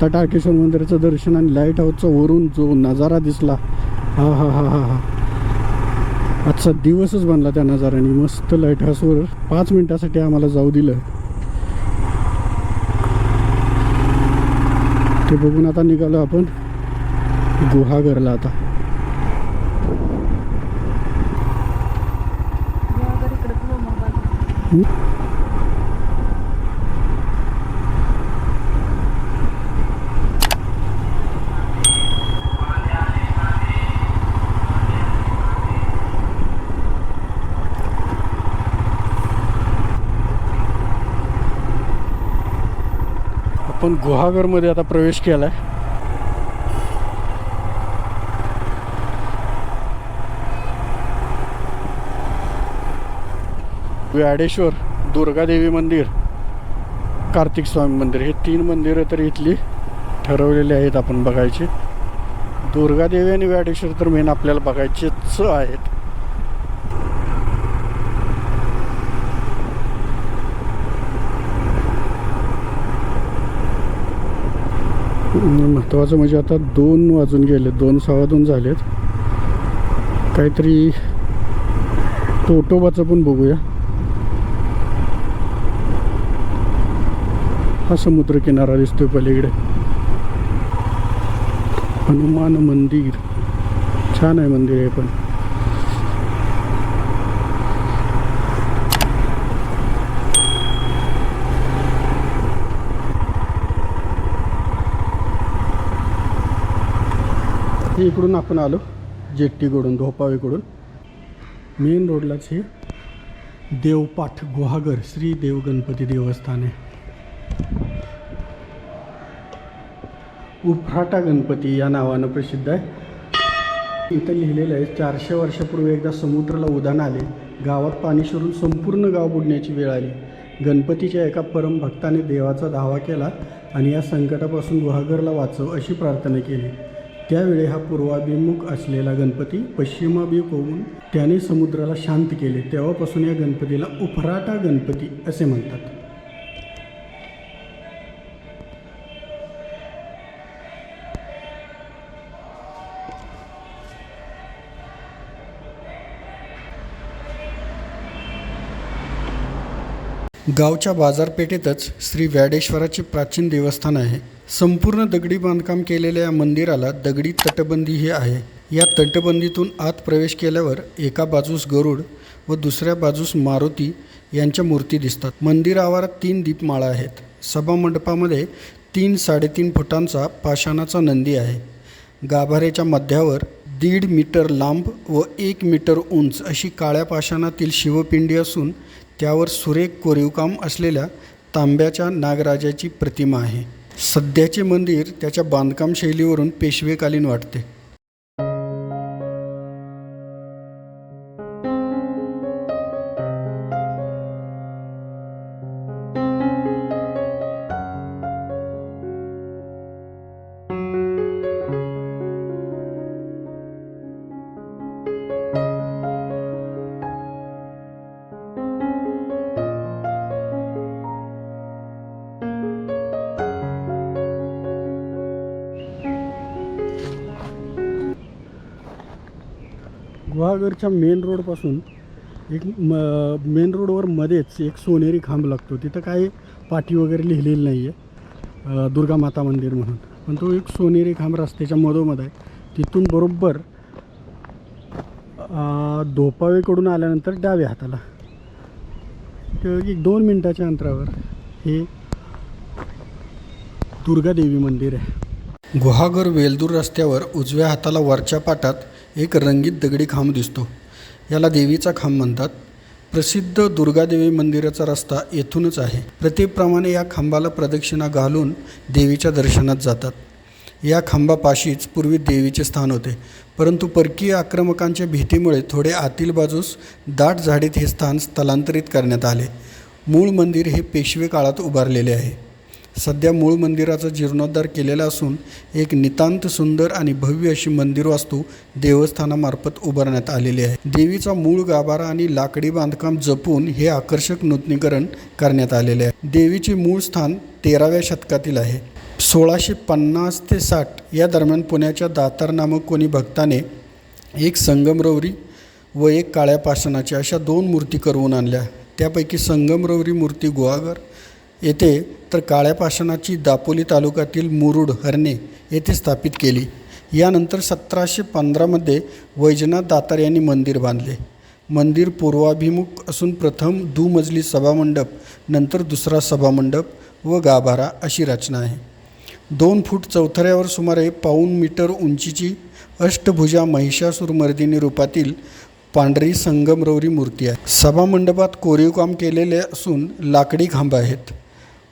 आता टाकेश्वर मंदिराचं दर्शन आणि लाइट हाऊसचा वरून जो नजारा दिसला हा हा हा हा हा. आजचा दिवसच बनला त्या नजाराने मस्त लाइट हाऊसवर पाच मिनिटासाठी आम्हाला जाऊ दिलं. ते बघून आता निघालो आपण गुहागरला आता. इकडे आपण गुहागरमध्ये आता प्रवेश केला आहे व्याडेश्वर दुर्गादेवी मंदिर कार्तिक स्वामी मंदिर हे तीन मंदिरं तर इथली ठरवलेली आहेत आपण बघायची. दुर्गादेवी आणि व्याडेश्वर तर मेन आपल्याला बघायचेच आहेत. महत्त्वाचं म्हणजे आता दोन वाजून गेले दोन सव्वा दोन झालेत. काहीतरी टोटोबाचं पण बघूया. हा समुद्रकिनारा दिसतोय पलीकडे. हनुमान मंदिर. छान आहे मंदिर हे पण. हे इकडून आपण आलो जेट्टीकडून धोपावीकडून. मेन रोडलाच हे देवपाठ गुहागर श्री देव गणपती देवस्थान आहे. उफराटा गणपती या नावानं प्रसिद्ध आहे. इथं लिहिलेलं आहे चारशे वर्षापूर्वी एकदा समुद्राला उदान आले गावात पाणी शिरून संपूर्ण गाव बुडण्याची वेळ आली. गणपतीच्या एका परमभक्ताने देवाचा दावा केला आणि या संकटापासून गुहागरला वाचव अशी प्रार्थना केली. त्यावेळी हा पूर्वाभिमुख असलेला गणपती पश्चिमाभिमुख होऊन त्याने समुद्राला शांत केले. तेव्हापासून या गणपतीला उफराटा गणपती असे म्हणतात. गावच्या बाजारपेठेतच श्री व्याडेश्वराचे प्राचीन देवस्थान आहे. संपूर्ण दगडी बांधकाम केलेल्या या मंदिराला दगडी तटबंदी ही आहे. या तटबंदीतून आत प्रवेश केल्यावर एका बाजूस गरुड व दुसऱ्या बाजूस मारुती यांच्या मूर्ती दिसतात. मंदिर आवारात तीन दीपमाळा आहेत. सभामंडपामध्ये तीन साडेतीन फुटांचा पाषाणाचा नंदी आहे. गाभाऱ्याच्या मध्यावर दीड मीटर लांब व एक मीटर उंच अशी काळ्या पाषाणातील शिवपिंडी असून त्यावर सुरेख कोरीवकाम असलेल्या तांब्याच्या नागराजाची प्रतिमा आहे. सध्याचे मंदिर त्याच्या बांधकाम शैलीवरून पेशवेकालीन वाटते. गुहागरच्या मेन रोडपासून एक म मेन रोडवर मध्येच एक सोनेरी खांब लागतो. तिथं काही पाठी वगैरे लिहिलेली नाही आहे दुर्गा माता मंदिर म्हणून. पण तो एक सोनेरी खांब रस्त्याच्या मधोमध आहे. तिथून बरोबर धोपावेकडून आल्यानंतर डाव्या हाताला. एक दोन मिनटाच्या अंतरावर हे दुर्गादेवी मंदिर आहे. गुहागर वेलदूर रस्त्यावर उजव्या हाताला वरच्या पाटात एक रंगीत दगडी खांब दिसतो. याला देवीचा खांब म्हणतात. प्रसिद्ध दुर्गादेवी मंदिराचा रस्ता येथूनच आहे. प्रत्येकप्रमाणे या खांबाला प्रदक्षिणा घालून देवीच्या दर्शनात जातात. या खांबापाशीच पूर्वी देवीचे स्थान होते. परंतु परकीय आक्रमकांच्या भीतीमुळे थोडे आतील बाजूस दाट झाडीत हे स्थान स्थलांतरित करण्यात आले. मूळ मंदिर हे पेशवे काळात उभारलेले आहे. सध्या मूळ मंदिराचा जीर्णोद्धार केलेला असून एक नितांत सुंदर आणि भव्य अशी मंदिर वास्तू देवस्थानामार्फत उभारण्यात आलेली आहे. देवीचा मूळ गाभारा आणि लाकडी बांधकाम जपून हे आकर्षक नूतनीकरण करण्यात आलेले आहे. देवीचे मूळ स्थान तेराव्या शतकातील आहे. सोळाशे पन्नास ते साठ या दरम्यान पुण्याच्या दातार नामक कोणी भक्ताने एक संगमरवरी व एक काळ्या पाषाणाची अशा दोन मूर्ती करवून आणल्या. त्यापैकी संगमरवरी मूर्ती गुहागर येथे तर काळ्या पाषाणाची दापोली तालुक्यातील मुरुड हरणे येथे स्थापित केली. यानंतर सतराशे पंधरामध्ये वैजनाथ दातार यांनी मंदिर बांधले. मंदिर पूर्वाभिमुख असून प्रथम दुमजली सभामंडप नंतर दुसरा सभामंडप व गाभारा अशी रचना आहे. दोन फूट चौथऱ्यावर सुमारे पाऊण मीटर उंचीची अष्टभुजा महिषासुरमर्दिनी रूपातील पांढरी संगमरवरी मूर्ती आहे. सभामंडपात कोरीवकाम केलेले असून लाकडी खांब आहेत.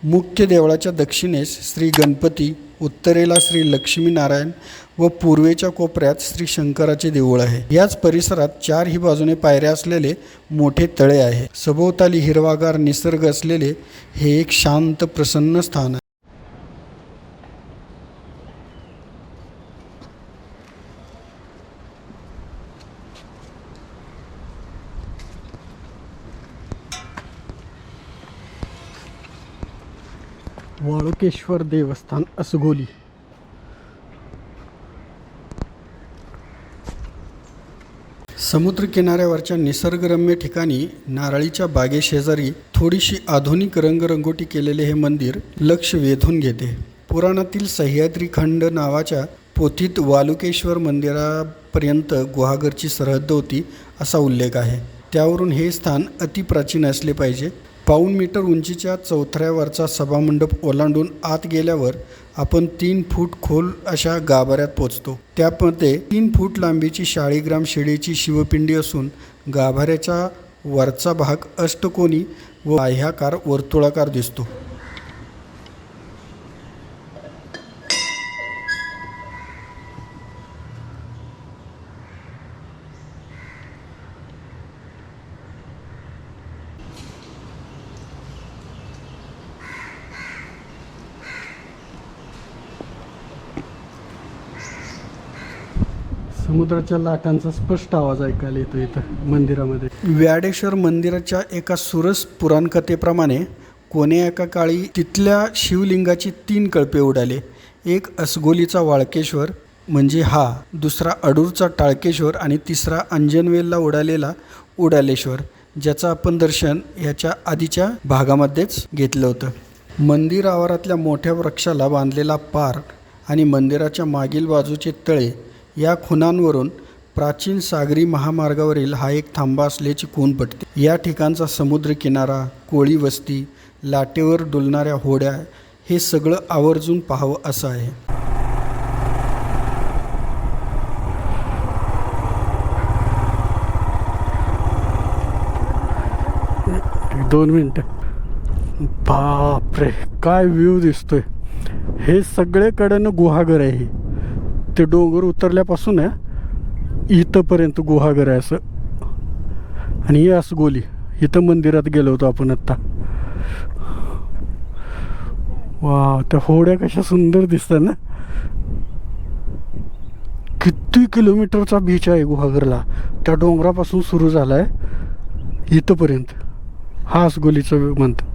मुख्य देवळाच्या दक्षिणेस श्री गणपती उत्तरेला श्री लक्ष्मीनारायण व पूर्वेच्या कोपऱ्यात श्री शंकराचे देऊळ आहे. याच परिसरात चारही बाजूने पायऱ्या असलेले मोठे तळे आहे. सभोवताली हिरवागार निसर्ग असलेले हे एक शांत प्रसन्न स्थान आहे. त्र्यंबकेश्वर देवस्थान असगोली. समुद्रकिनाऱ्यावरच्या निसर्गरम्य ठिकाणी नारळीच्या बागेशेजारी थोडीशी आधुनिक रंगरंगोटी केलेले हे मंदिर लक्ष वेधून घेते. पुराणातील सह्याद्री खंड नावाच्या पोथीत वालुकेश्वर मंदिरापर्यंत गुहागरची सरहद्द होती असा उल्लेख आहे. त्यावरून हे स्थान अतिप्राचीन असले पाहिजे. पाऊण मीटर उंचीच्या चौथऱ्यावरचा सभामंडप ओलांडून आत गेल्यावर आपण तीन फूट खोल अशा गाभाऱ्यात पोचतो. त्यामध्ये तीन फूट लांबीची शाळीग्राम शिडीची शिवपिंडी असून गाभाऱ्याचा वरचा भाग अष्टकोनी व बाह्याकार वर्तुळाकार दिसतो. समुद्राच्या लाटांचा स्पष्ट आवाज ऐकायला येतो इथं मंदिरामध्ये. व्याडेश्वर मंदिराच्या एका सुरस पुराणकथेप्रमाणे कोण्या एका काळी तिथल्या शिवलिंगाची तीन कळपे उडाले. एक असगोलीचा वाळकेश्वर म्हणजे हा दुसरा अडूरचा टाळकेश्वर आणि तिसरा अंजनवेलला उडालेला उडालेश्वर ज्याचं आपण दर्शन ह्याच्या आधीच्या भागामध्येच घेतलं होतं. मंदिर आवारातल्या मोठ्या वृक्षाला बांधलेला पार आणि मंदिराच्या मागील बाजूचे तळे या खुणांवरून प्राचीन सागरी महामार्गावरील हा एक थांबा असल्याची खूण पडते या ठिकाणचा समुद्रकिनारा कोळी वस्ती लाटेवर डुलणाऱ्या होड्या हे सगळं आवर्जून पाहावं असं आहे. दोन मिनटं. बापरे काय व्ह्यू दिसतोय. हे सगळेकडनं गुहागर आहे ते डोंगर उतरल्यापासून आहे इथंपर्यंत गुहागर आहे असं. आणि ही असगोली इथं मंदिरात गेलो होतो आपण आत्ता. वा त्या होड्या कशा सुंदर दिसतात ना. किती किलोमीटरचा बीच आहे गुहागरला. त्या डोंगरापासून सुरू झाला आहे इथंपर्यंत. हा असगोलीचं म्हणतात.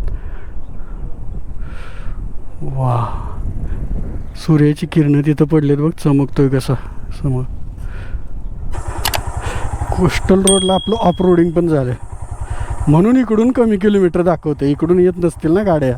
वा सूर्याची किरणं तिथं पडलेत बघ चमकतोय कसा समोर. कोस्टल रोडला आपलं ऑफ रोडिंग पण झालं म्हणून इकडून कमी किलोमीटर दाखवते इकडून येत नसतील ना गाड्या.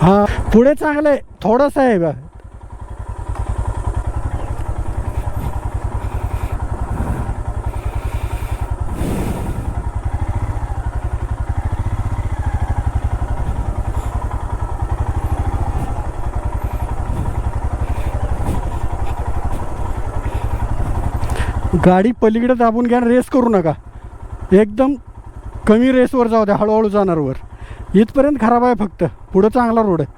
हा पुढे चांगलं आहे थोडंसं आहे बा. गाडी पलीकडे दाबून घ्या रेस करू नका. एकदम कमी रेसवर जाऊ द्या हळूहळू जाणार वर. इथपर्यंत खराब आहे फक्त. पुढं चांगला रोड आहे.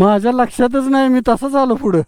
माझ्या लक्षातच नाही मी तसंच आलो पुढं.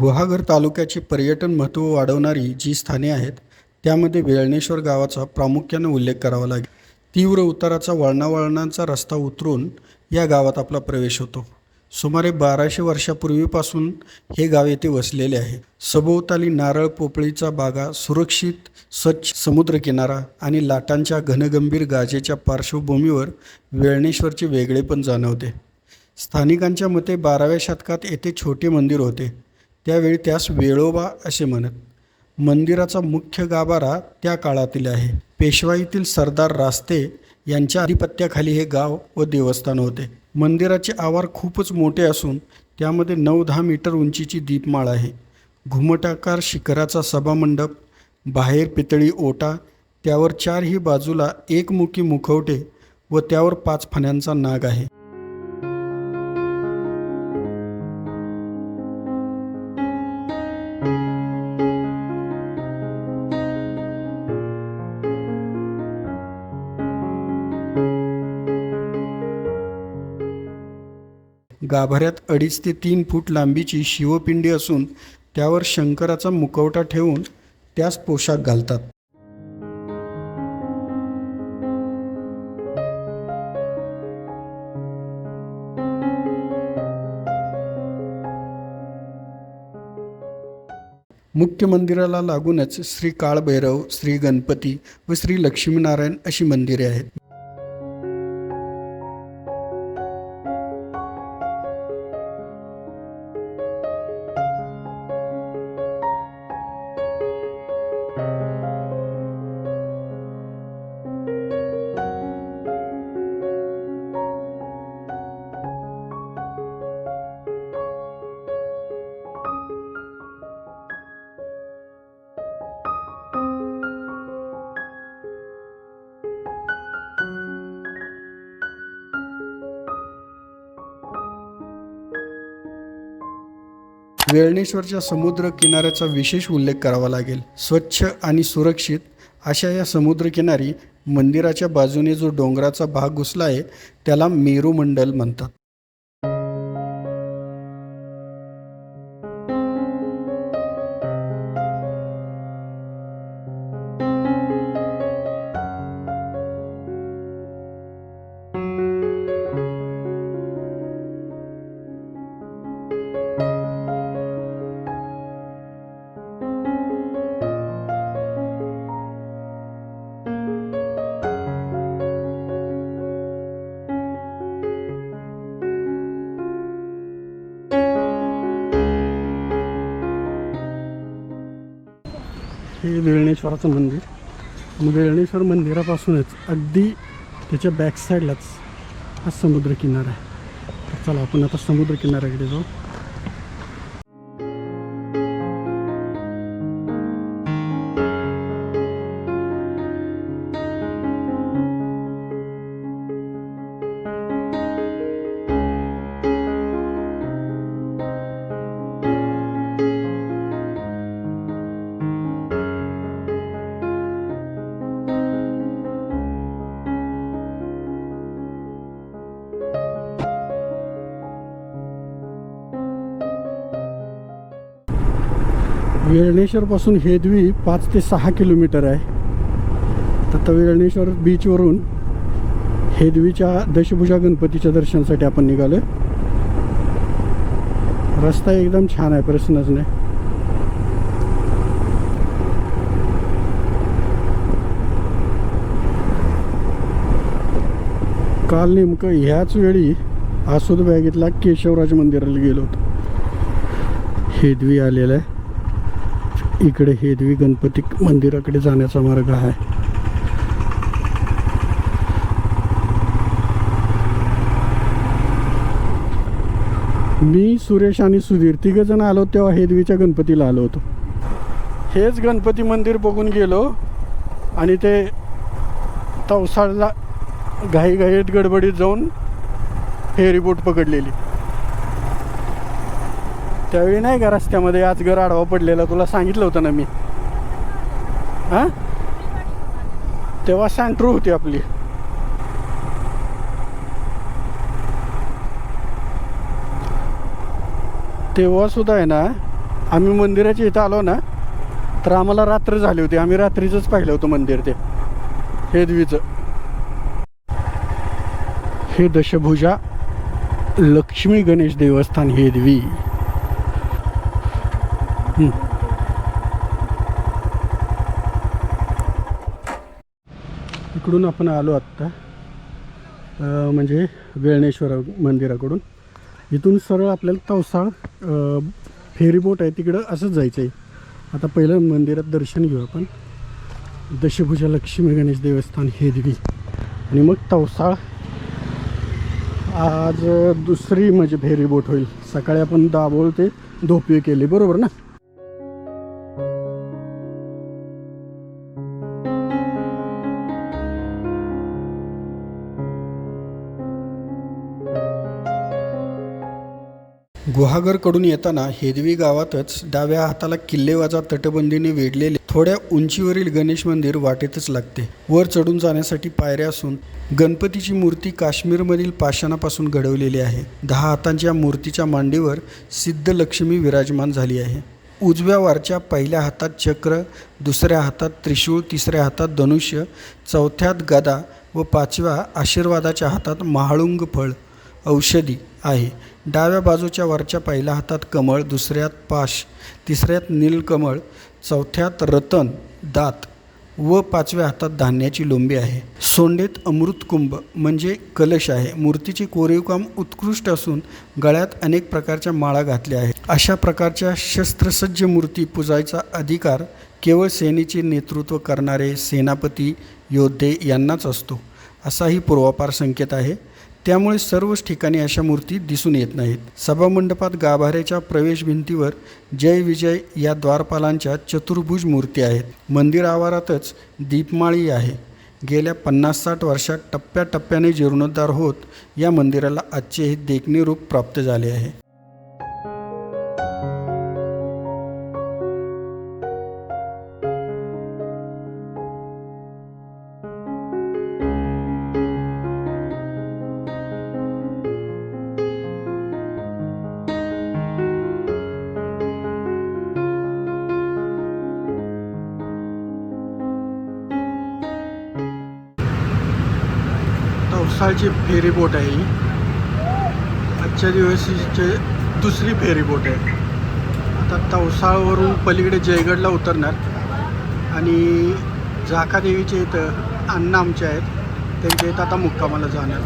गुहागर तालुक्याचे पर्यटन महत्त्व वाढवणारी जी स्थाने आहेत त्यामध्ये वेळणेश्वर गावाचा प्रामुख्याने उल्लेख करावा लागेल. तीव्र उताराचा वळणावळणांचा रस्ता उतरून या गावात आपला प्रवेश होतो. सुमारे बाराशे वर्षापूर्वीपासून हे गाव येथे वसलेले आहे. सभोवताली नारळ पोपळीचा बागा सुरक्षित स्वच्छ समुद्रकिनारा आणि लाटांच्या घनगंभीर गाजेच्या पार्श्वभूमीवर वेळणेश्वरचे वेगळेपण जाणवते. स्थानिकांच्या मते बाराव्या शतकात येथे छोटे मंदिर होते. त्यावेळी त्यास वेळोबा असे म्हणत मंदिराचा मुख्य गाभारा त्या काळातील आहे. पेशवाईतील सरदार रास्ते यांच्या अधिपत्याखाली हे गाव व देवस्थान होते. मंदिराचे आवार खूपच मोठे असून त्यामध्ये नऊ दहा मीटर उंचीची दीपमाळ आहे. घुमटाकार शिखराचा सभामंडप बाहेर पितळी ओटा त्यावर चारही बाजूला एकमुखी मुखवटे व त्यावर पाच फण्यांचा नाग आहे. गाभाऱ्यात अडीच ते तीन फूट लांबीची शिवपिंडी असून त्यावर शंकराचा मुखवटा ठेवून त्यास पोशाख घालतात. मुख्य मंदिराला लागूनच श्री काळभैरव श्री गणपती व श्री लक्ष्मीनारायण अशी मंदिरे आहेत. वेळणेश्वरच्या समुद्र किनाऱ्याचा विशेष उल्लेख करावा लागेल. स्वच्छ आणि सुरक्षित अशा या समुद्रकिनारी मंदिराच्या बाजूने जो डोंगराचा भाग घुसला आहे त्याला मेरुमंडल म्हणतात. म्हणजे हे वेळणेश्वराचं मंदिर. म्हणजे आणि वेळणेश्वर मंदिरापासूनच अगदी त्याच्या बॅक साईडलाच हा समुद्रकिनारा आहे. तर चला आपण आता समुद्रकिनाऱ्याकडे जाऊ. वेळणेश्वरपासून हेदवी पाच ते सहा किलोमीटर आहे. आता वेळणेश्वर बीचवरून हेदवीच्या दशभुजा गणपतीच्या दर्शनासाठी आपण निघालो रस्ता एकदम छान आहे प्रश्नच नाही. काल नेमकं ह्याच वेळी आसूद बॅगेतला केशवराज मंदिराला गेलो होतो. हेदवी आलेलं आहे. इकडे हेदवी गणपती मंदिराकडे जाण्याचा मार्ग आहे. मी सुरेश आणि सुधीर तिघ जण आलो तेव्हा हेदवीच्या गणपतीला आलो होतो. हेच गणपती मंदिर बघून गेलो आणि ते तवसाळला घाईघाईत गडबडीत जाऊन फेरीबोट पकडलेली. त्यावेळी नाही का रस्त्यामध्ये आज घर आडवा पडलेला? तुला सांगितलं होतं ना मी. हां? तेव्हा सँट्रो होती आपली. तेव्हा सुद्धा आहे ना आम्ही मंदिराच्या इथं आलो ना तर आम्हाला रात्र झाली होती. आम्ही रात्रीचंच पाहिलं होतं मंदिर ते. हेदवीचं हे दशभुजा लक्ष्मी गणेश देवस्थान हेदवी हं. इकडून आपण आलो आत्ता म्हणजे वेळणेश्वर मंदिराकडून. इथून सरळ आपल्याला तवसाळ फेरीबोट आहे तिकडं असंच जायचं आहे आता पहिलं मंदिरात दर्शन घेऊ आपण. दशभुजा लक्ष्मी गणेश देवस्थान हे दिली आणि मग तवसाळ. आज दुसरी म्हणजे फेरी बोट होईल. सकाळी आपण दाबोळ ते धोपी केली बरोबर ना? गुहागरकडून येताना हेदवी गावातच डाव्या हाताला किल्लेवाजा तटबंदीने वेढलेले थोड्या उंचीवरील गणेश मंदिर वाटेतच लागते. वर चढून जाण्यासाठी पायऱ्या असून गणपतीची मूर्ती काश्मीरमधील पाषाणापासून घडवलेली आहे. दहा हातांच्या मूर्तीच्या मांडीवर सिद्ध लक्ष्मी विराजमान झाली आहे. उजव्या वारच्या पहिल्या हातात चक्र दुसऱ्या हातात त्रिशूळ तिसऱ्या हातात धनुष्य चौथ्यात गदा व पाचव्या आशीर्वादाच्या हातात महाळुंग फळ. औषधी आहे. डाव्या बाजूच्या वरच्या पहिल्या हातात कमळ दुसऱ्यात पाश तिसऱ्यात नीलकमळ चौथ्यात रतन दात व पाचव्या हातात धान्याची लोंबी आहे. सोंडेत अमृतकुंभ म्हणजे कलश आहे. मूर्तीचे कोरीवकाम उत्कृष्ट असून गळ्यात अनेक प्रकारच्या माळा घातल्या आहेत. अशा प्रकारच्या शस्त्रसज्ज मूर्ती पूजायचा अधिकार केवळ सेनेचे नेतृत्व करणारे सेनापती योद्धे यांनाच असतो. असाही पूर्वापार संकेत आहे. त्यामुळे सर्वच ठिकाणी अशा मूर्ती दिसून येत नाहीत. सभामंडपात गाभाऱ्याच्या प्रवेश भिंतीवर जय विजय या द्वारपालांच्या चतुर्भुज मूर्ती आहेत. मंदिर आवारातच दीपमाळी आहे. गेल्या पन्नास साठ वर्षात टप्प्याटप्प्याने जीर्णोद्धार होत या मंदिराला आजचे हे देखणे रूप प्राप्त झाले आहे. दिवसाची फेरी बोट आहे ही. आजच्या दिवशीचे दुसरी फेरी बोट आहे. आता तवसाळवरून पलीकडे जयगडला उतरणार. आणि झाकादेवीचे इथं अण्णा आमचे आहेत. त्यांच्या इथं आता मुक्कामाला जाणार.